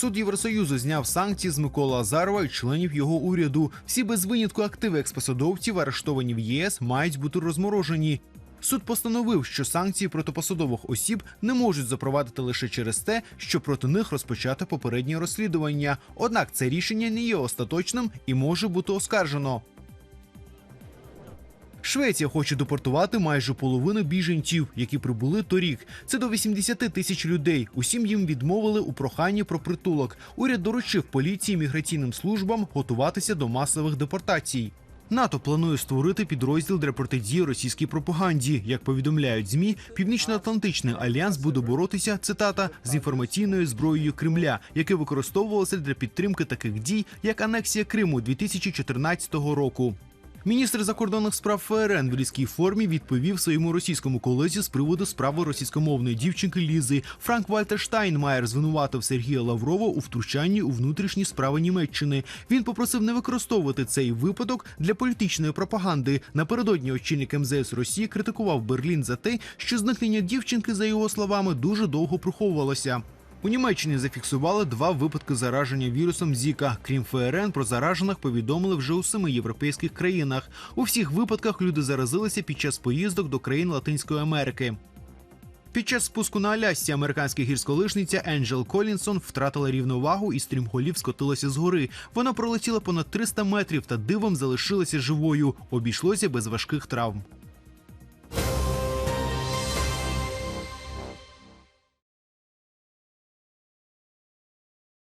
Суд Євросоюзу зняв санкції з Миколи Азарова і членів його уряду. Всі без винятку активи експосадовців, арештовані в ЄС, мають бути розморожені. Суд постановив, що санкції проти посадових осіб не можуть запровадити лише через те, що проти них розпочато попереднє розслідування. Однак це рішення не є остаточним і може бути оскаржено. Швеція хоче депортувати майже половину біженців, які прибули торік. Це до 80 тисяч людей. Усім їм відмовили у проханні про притулок. Уряд доручив поліції міграційним службам готуватися до масових депортацій. НАТО планує створити підрозділ для протидії російській пропаганді. Як повідомляють змі, Північно-Атлантичний альянс буде боротися цитата з інформаційною зброєю Кремля, яке використовувалося для підтримки таких дій, як анексія Криму 2014 року. Міністр закордонних справ ФРН в різкій формі відповів своєму російському колезі з приводу справи російськомовної дівчинки Лізи. Франк Вальтер Штайнмаєр звинуватив Сергія Лаврова у втручанні у внутрішні справи Німеччини. Він попросив не використовувати цей випадок для політичної пропаганди. Напередодні очільник МЗС Росії критикував Берлін за те, що зникнення дівчинки, за його словами, дуже довго приховувалося. У Німеччині зафіксували два випадки зараження вірусом Зіка. Крім ФРН, про заражених повідомили вже у семи європейських країнах. У всіх випадках люди заразилися під час поїздок до країн Латинської Америки. Під час спуску на Алясці американська гірськолижниця Енджел Колінсон втратила рівновагу і стрімголів скотилася з гори. Вона пролетіла понад 300 метрів та дивом залишилася живою. Обійшлося без важких травм.